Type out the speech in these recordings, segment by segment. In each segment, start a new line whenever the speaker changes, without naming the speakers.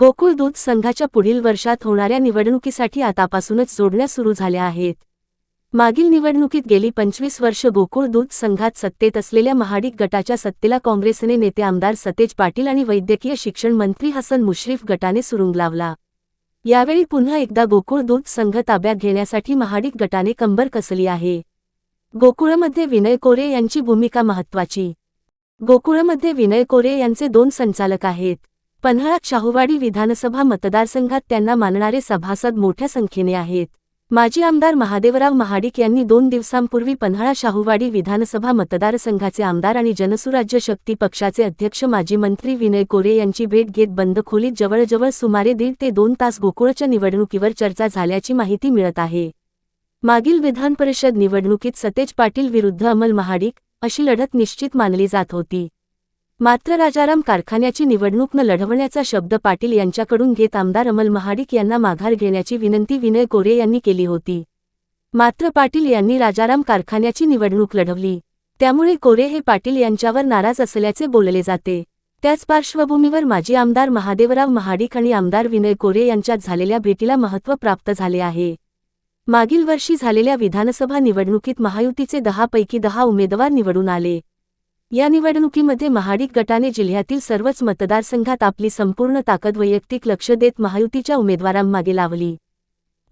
गोकुळ दूध संघाच्या पुढील वर्षात होणाऱ्या निवडणुकीसाठी आतापासूनच जोडण्या सुरू झाल्या आहेत. मागील निवडणुकीत गेली पंचवीस वर्ष गोकुळ दूध संघात सत्तेत असलेल्या महाडिक गटाच्या सत्तेला काँग्रेसने नेते आमदार सतेज पाटील आणि वैद्यकीय शिक्षण मंत्री हसन मुश्रीफ गटाने सुरुंग लावला. यावेळी पुन्हा एकदा गोकुळ दूध संघ ताब्यात घेण्यासाठी महाडिक गटाने कंबर कसली आहे? गोकुळमध्ये विनय कोरे यांची भूमिका महत्वाची गोकुळमध्ये विनय कोरे यांचे दोन संचालक आहेत. पन्हाळा शाहूवाडी विधानसभा मतदारसंघात त्यांना मानणारे सभासद मोठ्या संख्येने आहेत. माजी आमदार महादेवराव महाडिक यांनी दोन दिवसांपूर्वी पन्हाळा शाहूवाडी विधानसभा मतदारसंघाचे आमदार आणि जनसुराज्य शक्ती पक्षाचे अध्यक्ष माजी मंत्री विनय कोरे यांची भेट घेत बंद खोलीत जवळजवळ सुमारे दीड ते दोन तास गोकुळच्या निवडणुकीवर चर्चा झाल्याची माहिती मिळत आहे. मागील विधान परिषद निवडणुकीत सतेज पाटील विरुद्ध अमल महाडिक अशी लढत निश्चित मानली जात होती. मात्र राजाराम कारखान्याची निवडणूक न लढवण्याचा शब्द पाटील यांच्याकडून घेत आमदार अमल महाडिक यांना माघार घेण्याची विनंती विनय कोरे यांनी केली होती. मात्र पाटील यांनी राजाराम कारखान्याची निवडणूक लढवली. त्यामुळे कोरे हे पाटील यांच्यावर नाराज असल्याचे बोलले जाते. त्याच पार्श्वभूमीवर माजी आमदार महादेवराव महाडिक आणि आमदार विनय कोरे यांच्यात झालेल्या भेटीला महत्त्व प्राप्त झाले आहे. मागील वर्षी झालेल्या विधानसभा निवडणुकीत महायुतीचे दहापैकी दहा उमेदवार निवडून आले. या निवडणुकीमध्ये महाडिक गटाने जिल्ह्यातील सर्वच मतदारसंघात आपली संपूर्ण ताकद वैयक्तिक लक्ष देत महायुतीच्या उमेदवारांमागे लावली.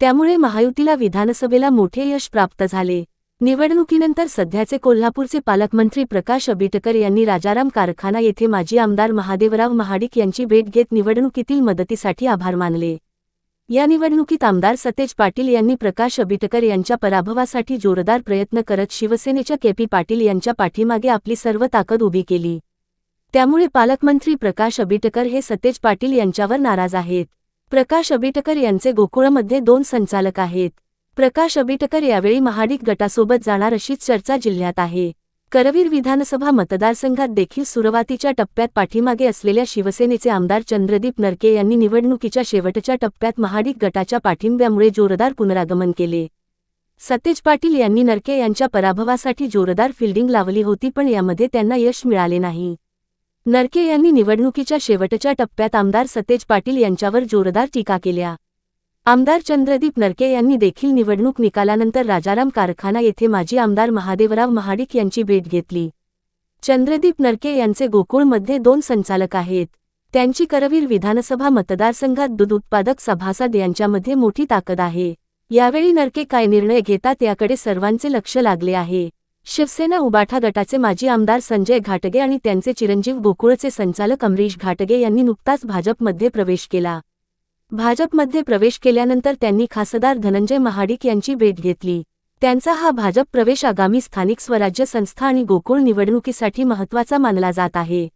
त्यामुळे महायुतीला विधानसभेला मोठे यश प्राप्त झाले. निवडणुकीनंतर सध्याचे कोल्हापूरचे पालकमंत्री प्रकाश अबिटकर यांनी राजाराम कारखाना येथे माजी आमदार महादेवराव महाडिक यांची भेट घेत निवडणुकीतील मदतीसाठी आभार मानले. या निवडणुकीत आमदार सतेज पाटील यांनी प्रकाश अबिटकर यांच्या पराभवासाठी जोरदार प्रयत्न करत शिवसेनेच्या के पी पाटील यांच्या पाठीमागे आपली सर्व ताकद उभी केली. त्यामुळे पालकमंत्री प्रकाश अबिटकर हे सतेज पाटील यांच्यावर नाराज आहेत. प्रकाश अबिटकर यांचे गोकुळमध्ये दोन संचालक आहेत. प्रकाश अबिटकर यावेळी महाडिक गटासोबत जाणार अशीच चर्चा जिल्ह्यात आहे. करवीर विधानसभा मतदारसंघात देखील सुरुवातीच्या टप्प्यात पाठीमागे असलेल्या शिवसेनेचे आमदार चंद्रदीप नरके यांनी निवडणुकीच्या शेवटच्या टप्प्यात महाडिक गटाच्या पाठिंब्यामुळे जोरदार पुनरागमन केले. सतेज पाटील यांनी नरके यांच्या पराभवासाठी जोरदार फिल्डिंग लावली होती पण यामध्ये त्यांना यश मिळाले नाही. नरके यांनी निवडणुकीच्या शेवटच्या टप्प्यात आमदार सतेज पाटील यांच्यावर जोरदार टीका केल्या. आमदार चंद्रदीप नरके यांनी देखील निवडणूक निकालानंतर राजाराम कारखाना येथे माजी आमदार महादेवराव महाडिक यांची भेट घेतली. चंद्रदीप नरके यांचे गोकुळमध्ये दोन संचालक आहेत. त्यांची करवीर विधानसभा मतदारसंघात दूध उत्पादक सभासद यांच्यामध्ये मोठी ताकद आहे. यावेळी नरके काय निर्णय घेतात याकडे सर्वांचे लक्ष लागले आहे. शिवसेना उबाठा गटाचे माजी आमदार संजय घाटगे आणि त्यांचे चिरंजीव गोकुळचे संचालक अमरीश घाटगे यांनी नुकताच भाजपमध्ये प्रवेश केला. भाजपमध्ये प्रवेश केल्यानंतर त्यांनी खासदार धनंजय महाडिक यांची भेट घेतली. त्यांचा हा भाजप प्रवेश आगामी स्थानिक स्वराज्य संस्था आणि गोकुळ निवडणुकीसाठी महत्त्वाचा मानला जात आहे.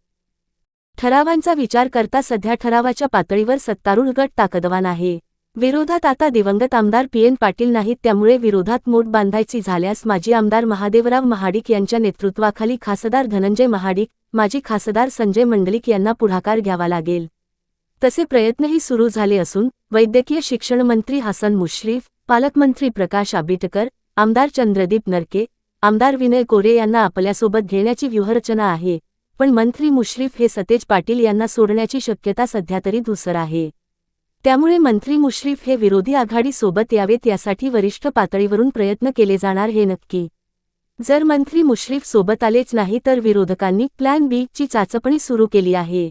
ठरावांचा विचार करता सध्या ठरावाच्या पातळीवर सत्तारूढ गट ताकदवान आहे. विरोधात आता दिवंगत आमदार पी. एन. पाटील नाहीत त्यामुळे विरोधात मोठ बांधायची झाल्यास माजी आमदार महादेवराव महाडिक यांच्या नेतृत्वाखाली खासदार धनंजय महाडिक माजी खासदार संजय मंडलिक यांना पुढाकार घ्यावा लागेल. तसे प्रयत्नही सुरू झाले असून वैद्यकीय शिक्षण मंत्री हसन मुश्रीफ पालकमंत्री प्रकाश आबिटकर आमदार चंद्रदीप नरके आमदार विनय कोरे यांना आपल्यासोबत घेण्याची व्यूहरचना आहे पण मंत्री मुश्रीफ हे सतेज पाटील यांना सोडण्याची शक्यता सध्या तरी धुसर आहे. त्यामुळे मंत्री मुश्रीफ हे विरोधी आघाडी सोबत यावेत यासाठी वरिष्ठ पातळीवरून प्रयत्न केले जाणार हे नक्की. जर मंत्री मुश्रीफ सोबत आलेच नाही तर विरोधकांनी प्लॅन बी ची चाचपणी सुरू केली आहे.